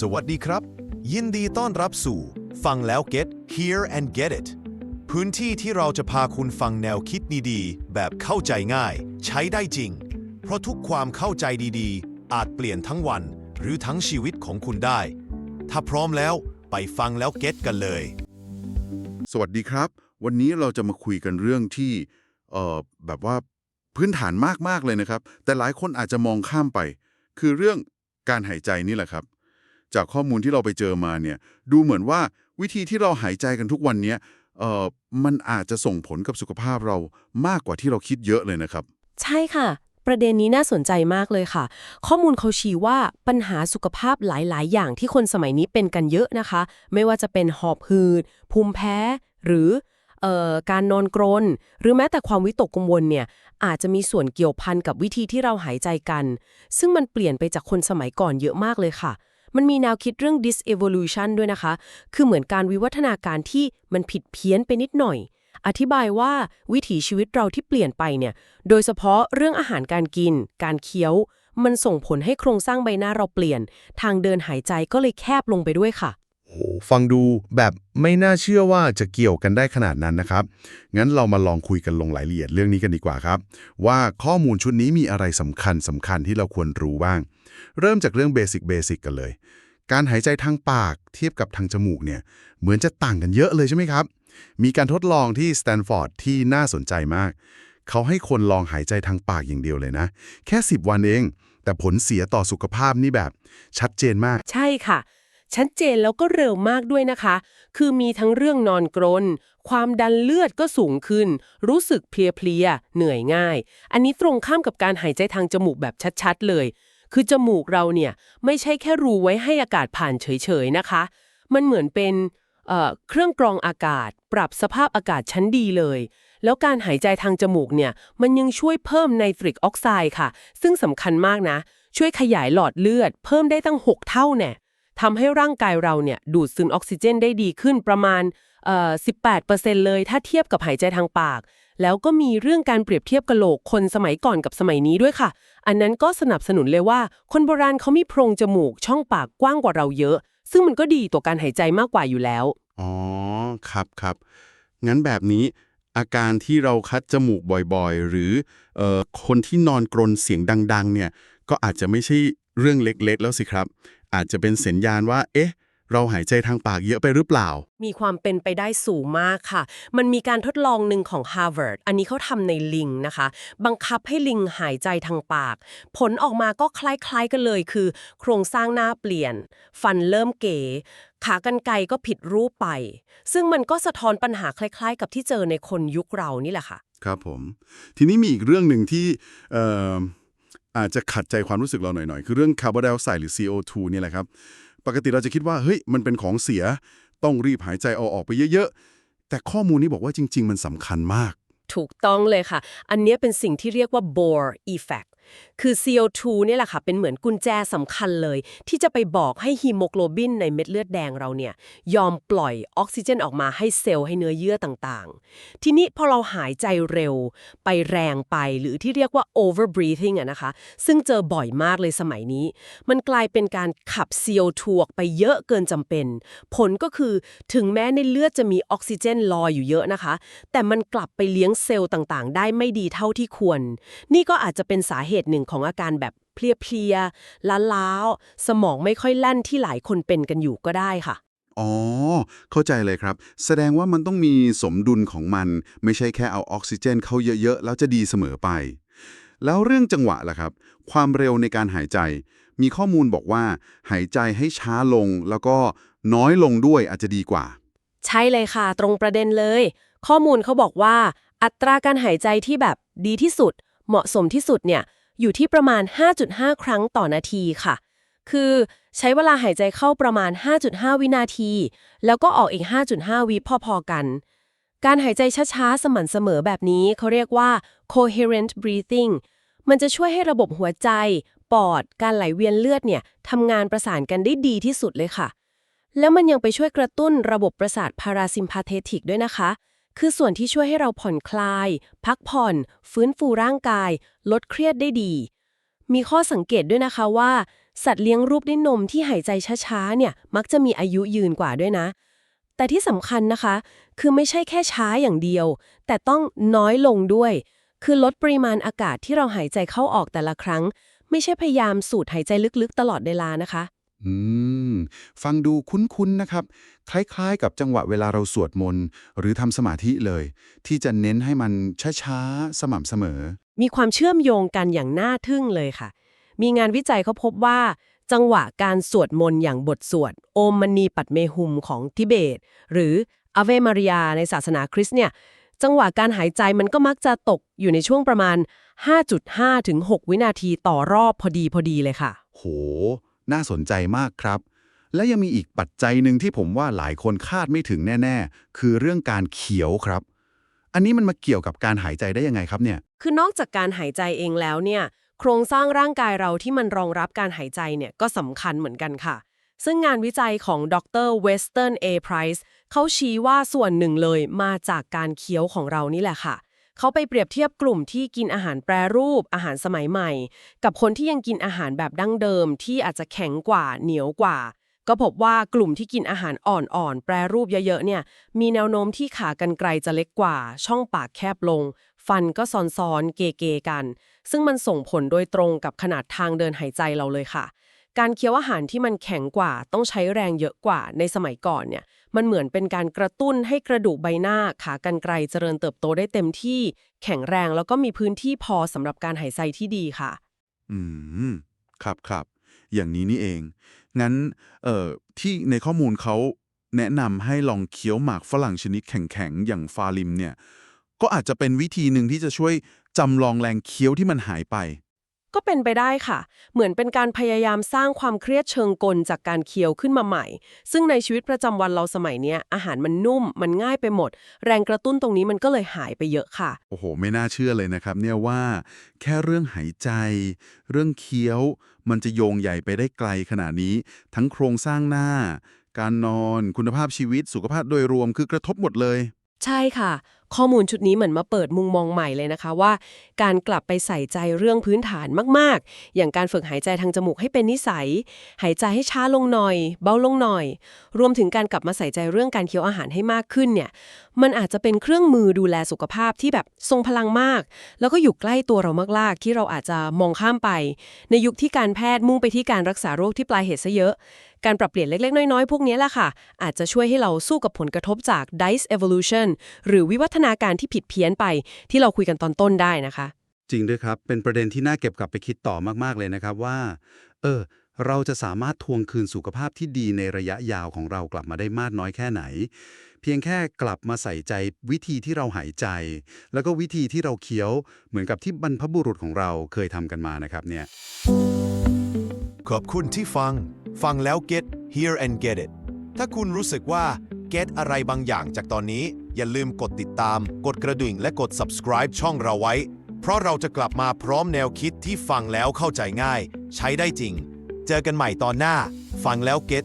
สวัสดีครับ ยินดีต้อนรับสู่ ฟังแล้ว get hear and get it พื้นที่ที่เราจะพาคุณฟังแนวคิดดีๆ แบบเข้าใจง่าย ใช้ได้จริง เพราะทุกความเข้าใจดีๆ อาจเปลี่ยนทั้งวัน หรือทั้งชีวิตของคุณได้ ถ้าพร้อมแล้วไปฟังแล้ว get กันเลย สวัสดีครับ วันนี้เราจะมาคุยกันเรื่องที่เอ่อแบบว่าพื้นฐานมากๆเลยนะครับ แต่หลายคนอาจจะมองข้ามไป คือเรื่องการหายใจนี่แหละครับ จากข้อมูลที่เราไปเจอมาเนี่ยดูเหมือนว่าวิธีที่เราหายใจกันทุกวันเนี้ยเอ่อมันอาจจะส่งผลกับสุขภาพเรามากกว่าที่เราคิดเยอะเลยนะครับ ใช่ค่ะ ประเด็นนี้น่าสนใจมากเลยค่ะ ข้อมูลเขาชี้ว่าปัญหาสุขภาพหลาย ๆ อย่างที่คนสมัยนี้เป็นกันเยอะนะคะ ไม่ว่าจะเป็นหอบหืดภูมิแพ้ หรือการนอนกรน หรือแม้แต่ความวิตกกังวลเนี่ยอาจจะมีส่วนเกี่ยวพันกับวิธีที่เราหายใจกัน ซึ่งมันเปลี่ยนไปจากคนสมัยก่อนเยอะมากเลยค่ะ มันมีแนวคิดเรื่อง disevolution ด้วยนะคะ คือเหมือนการวิวัฒนาการที่มันผิดเพี้ยนไปนิดหน่อย อธิบายว่าวิถีชีวิตเราที่เปลี่ยนไปเนี่ย โดยเฉพาะเรื่องอาหารการกิน การเคี้ยว มันส่งผลให้โครงสร้างใบหน้าเราเปลี่ยน ทางเดินหายใจก็เลยแคบลงไปด้วยค่ะ ฟังดูแบบไม่น่าเชื่อว่าจะเกี่ยวกันได้ขนาดนั้นนะครับ งั้นเรามาลองคุยกันลงรายละเอียดเรื่องนี้กันดีกว่าครับ ว่าข้อมูลชุดนี้มีอะไรสำคัญสำคัญที่เราควรรู้บ้าง เริ่มจากเรื่องเบสิกเบสิกกันเลย การหายใจทางปากเทียบกับทางจมูกเนี่ยเหมือนจะต่างกันเยอะเลยใช่ไหมครับ มีการทดลองที่สแตนฟอร์ดที่น่าสนใจมาก เขาให้คนลองหายใจทางปากอย่างเดียวเลยนะ แค่ 10 วันเอง แต่ผลเสียต่อสุขภาพนี่แบบชัดเจนมาก ใช่ค่ะ ชัดเจนแล้วก็เร็วมากด้วยนะคะ คือมีทั้งเรื่องนอนกรน ความดันเลือดก็สูงขึ้น รู้สึกเพลียๆเหนื่อยง่าย อันนี้ตรงข้ามกับการหายใจทางจมูกแบบชัดๆ เลย คือจมูกเราเนี่ยไม่ใช่แค่รูไว้ให้อากาศผ่านเฉยๆนะคะ มันเหมือนเป็นเเครื่องกรองอากาศ ปรับสภาพอากาศชั้นดีเลย แล้วการหายใจทางจมูกเนี่ยมันยังช่วยเพิ่มไนตริกออกไซด์ค่ะ ซึ่งสำคัญมากนะ ช่วยขยายหลอดเลือด เพิ่มได้ตั้ง 6 เท่าแน่ ทำให้ร่างกายเราเนี่ยดูดซึมออกซิเจนได้ดีขึ้นประมาณเอ่อ18%เลยถ้าเทียบกับหายใจทางปาก แล้วก็มีเรื่องการเปรียบเทียบกะโหลกคนสมัยก่อนกับสมัยนี้ด้วยค่ะ อันนั้นก็สนับสนุนเลยว่า คนโบราณเขามีโพรงจมูกช่องปากกว้างกว่าเราเยอะ ซึ่งมันก็ดีต่อการหายใจมากกว่าอยู่แล้ว อ๋อ ครับครับ งั้นแบบนี้อาการที่เราคัดจมูกบ่อยๆ หรือเอ่อคนที่นอนกรนเสียงดัง ๆ เนี่ย ก็อาจจะไม่ใช่เรื่องเล็กๆ แล้วสิครับ อาจจะเป็นสัญญาณว่า เอ๊ะ เราหายใจทางปากเยอะไปหรือเปล่า มีความเป็นไปได้สูงมากค่ะ มันมีการทดลองหนึ่งของ Harvard อันนี้เขาทำในลิงนะคะ บังคับให้ลิงหายใจทางปาก ผลออกมาก็คล้ายๆกันเลยคือ โครงสร้างหน้าเปลี่ยน ฟันเริ่มเก๋ขากรรไกรก็ผิดรูปไป ซึ่งมันก็สะท้อนปัญหาคล้าย ๆ กับที่เจอในคนยุคเรานี่แหละค่ะ ครับผม ทีนี้มีอีกเรื่องหนึ่งที่เอ่อ อาจจะขัดใจความรู้สึกเราหน่อยๆ คือเรื่องคาร์บอนไดออกไซด์หรือ CO2 เนี่ยแหละครับ ปกติเราจะคิดว่าเฮ้ยมันเป็นของเสีย ต้องรีบหายใจเอาออกไปเยอะๆ แต่ข้อมูลนี้บอกว่าจริง ๆ มันสำคัญมาก ถูกต้องเลยค่ะ อันเนี้ยเป็นสิ่งที่เรียกว่า Bohr effect คือ CO2 เนี่ยแหละค่ะ เป็นเหมือนกุญแจสำคัญเลย ที่จะไปบอกให้ฮีโมโกลบินในเม็ดเลือดแดงเราเนี่ย ยอมปล่อยออกซิเจนออกมาให้เซลล์ให้เนื้อเยื่อต่างๆ ทีนี้พอเราหายใจเร็ว ไปแรงไปหรือที่เรียกว่า over breathing อะนะคะ ซึ่งเจอบ่อยมากเลยสมัยนี้ มันกลายเป็นการขับ CO2 ออกไปเยอะเกินจำเป็น ผลก็คือถึงแม้ในเลือดจะมีออกซิเจนลอยอยู่เยอะนะคะ แต่มันกลับไปเลี้ยงเซลล์ต่างๆ ได้ไม่ดีเท่าที่ควร นี่ก็อาจจะเป็นสาเหตุหนึ่งของอาการแบบเพลียๆล้าๆสมองไม่ค่อยแล่นที่หลายคนเป็นกันอยู่ก็ได้ค่ะ อ๋อ เข้าใจเลยครับ แสดงว่ามันต้องมีสมดุลของมัน ไม่ใช่แค่เอาออกซิเจนเข้าเยอะๆ แล้วจะดีเสมอไป แล้วเรื่องจังหวะล่ะครับ ความเร็วในการหายใจ มีข้อมูลบอกว่า หายใจให้ช้าลงแล้วก็น้อยลงด้วยอาจจะดีกว่า ใช่เลยค่ะ ตรงประเด็นเลย ข้อมูลเขาบอกว่า อัตราการหายใจที่แบบดีที่สุด เหมาะสมที่สุดเนี่ย อยู่ที่ประมาณ 5.5 ครั้งต่อนาทีค่ะ คือใช้เวลาหายใจเข้าประมาณ 5.5 วินาที แล้วก็ออกอีก 5.5 วิพอๆกัน การหายใจช้าๆ สม่ำเสมอแบบนี้เขาเรียกว่า coherent breathing มันจะช่วยให้ระบบหัวใจ ปอด การไหลเวียนเลือดเนี่ยทำงานประสานกันได้ดีที่สุดเลยค่ะ แล้วมันยังไปช่วยกระตุ้นระบบประสาทพาราซิมพาเทติกด้วยนะคะ คือส่วนที่ช่วยให้เราผ่อนคลาย พักผ่อน ฟื้นฟูร่างกาย ลดเครียดได้ดี มีข้อสังเกตด้วยนะคะว่า สัตว์เลี้ยงรูปด้วยนมที่หายใจช้าๆเนี่ยมักจะมีอายุยืนกว่าด้วยนะ แต่ที่สำคัญนะคะ คือไม่ใช่แค่ช้าอย่างเดียว แต่ต้องน้อยลงด้วย คือลดปริมาณอากาศที่เราหายใจเข้าออกแต่ละครั้ง ไม่ใช่พยายามสูดหายใจลึกๆ ตลอดเวลานะคะ อืม ฟังดูคุ้นๆนะครับ คล้ายๆ กับจังหวะเวลาเราสวดมนต์หรือทำสมาธิเลย ที่จะเน้นให้มันช้าๆ สม่ำเสมอ มีความเชื่อมโยงกันอย่างน่าทึ่งเลยค่ะ มีงานวิจัยเขาพบว่า จังหวะการสวดมนต์อย่างบทสวด โอมมณีปัดเมหุมของทิเบต หรืออเวมาริยาในศาสนาคริสต์เนี่ย จังหวะการหายใจมันก็มักจะตกอยู่ในช่วงประมาณ 5.5ถึง6วินาทีต่อรอบพอดีพอดีเลยค่ะ โห น่าสนใจมากครับ และยังมีอีกปัจจัยหนึ่งที่ผมว่าหลายคนคาดไม่ถึงแน่ ๆ คือเรื่องการเขียวครับ อันนี้มันมาเกี่ยวกับการหายใจได้ยังไงครับเนี่ย คือนอกจากการหายใจเองแล้วเนี่ย โครงสร้างร่างกายเราที่มันรองรับการหายใจเนี่ยก็สำคัญเหมือนกันค่ะ ซึ่งงานวิจัยของดรเวสเทิร์นเอไพรส์เขาชี้ว่าส่วนหนึ่งเลยมาจากการเคี้ยวของเรานี่แหละค่ะ เขาไปเปรียบเทียบกลุ่มที่กินอาหารแปรรูปอาหารสมัยใหม่ กับคนที่ยังกินอาหารแบบดั้งเดิมที่อาจจะแข็งกว่าเหนียวกว่า ก็พบว่ากลุ่มที่กินอาหารอ่อนๆแปรรูปเยอะๆเนี่ย มีแนวโน้มที่ขากรรไกรจะเล็กกว่า ช่องปากแคบลง ฟันก็ซ้อนๆเกๆกัน ซึ่งมันส่งผลโดยตรงกับขนาดทางเดินหายใจเราเลยค่ะ การเคี้ยวอาหารที่มันแข็งกว่า ต้องใช้แรงเยอะกว่าในสมัยก่อนเนี่ย มันเหมือนเป็นการกระตุ้นให้กระดูกใบหน้าขากรรไกรเจริญเติบโตได้เต็มที่ แข็งแรงแล้วก็มีพื้นที่พอสำหรับการหายใจที่ดีค่ะ อืม ครับครับ อย่างนี้นี่เอง งั้น เอ่อ ที่ในข้อมูลเขาแนะนำให้ลองเคี้ยวหมากฝรั่งชนิดแข็งๆ อย่างฟาลิมเนี่ย ก็อาจจะเป็นวิธีหนึ่งที่จะช่วยจำลองแรงเคี้ยวที่มันหายไป ก็เป็นไปได้ค่ะ เหมือนเป็นการพยายามสร้างความเครียดเชิงกลจากการเคี้ยวขึ้นมาใหม่ ซึ่งในชีวิตประจำวันเราสมัยเนี้ยอาหารมันนุ่มมันง่ายไปหมด แรงกระตุ้นตรงนี้มันก็เลยหายไปเยอะค่ะ โอ้โห ไม่น่าเชื่อเลยนะครับเนี่ยว่า แค่เรื่องหายใจ เรื่องเคี้ยว มันจะโยงใหญ่ไปได้ไกลขนาดนี้ ทั้งโครงสร้างหน้า การนอน คุณภาพชีวิต สุขภาพโดยรวมคือกระทบหมดเลย ใช่ค่ะ ข้อมูลชุดนี้เหมือนมาเปิดมุมมองใหม่เลยนะคะว่า การกลับไปใส่ใจเรื่องพื้นฐานมากๆ อย่างการฝึกหายใจทางจมูกให้เป็นนิสัย หายใจให้ช้าลงหน่อย เบาลงหน่อย รวมถึงการกลับมาใส่ใจเรื่องการเคี้ยวอาหารให้มากขึ้นเนี่ย มันอาจจะเป็นเครื่องมือดูแลสุขภาพที่แบบทรงพลังมาก แล้วก็อยู่ใกล้ตัวเรามากๆ ที่เราอาจจะมองข้ามไป ในยุคที่การแพทย์มุ่งไปที่การรักษาโรคที่ปลายเหตุซะเยอะ การปรับเปลี่ยนเล็ก ๆ น้อย ๆ พวกนี้แหละค่ะ อาจจะช่วยให้เราสู้กับผลกระทบจาก dice evolution หรือวิวัฒนาการที่ผิดเพี้ยนไป ที่เราคุยกันตอนต้นได้นะคะ จริงด้วยครับ เป็นประเด็นที่น่าเก็บกลับไปคิดต่อมากๆเลยนะครับว่า เออ เราจะสามารถทวงคืนสุขภาพที่ดีในระยะยาวของเรากลับมาได้มากน้อยแค่ไหน เพียงแค่กลับมาใส่ใจวิธีที่เราหายใจ แล้วก็วิธีที่เราเคี้ยว เหมือนกับที่บรรพบุรุษของเราเคยทำกันมานะครับเนี่ย ขอบคุณที่ฟัง ฟังแล้ว get hear and get it ถ้าคุณรู้สึกว่า get อะไรบางอย่างจากตอนนี้ อย่าลืมกดติดตาม กดกระดิ่ง และกด subscribe ช่องเราไว้ เพราะเราจะกลับมาพร้อมแนวคิดที่ฟังแล้วเข้าใจง่าย ใช้ได้จริง เจอกันใหม่ตอนหน้า ฟังแล้ว get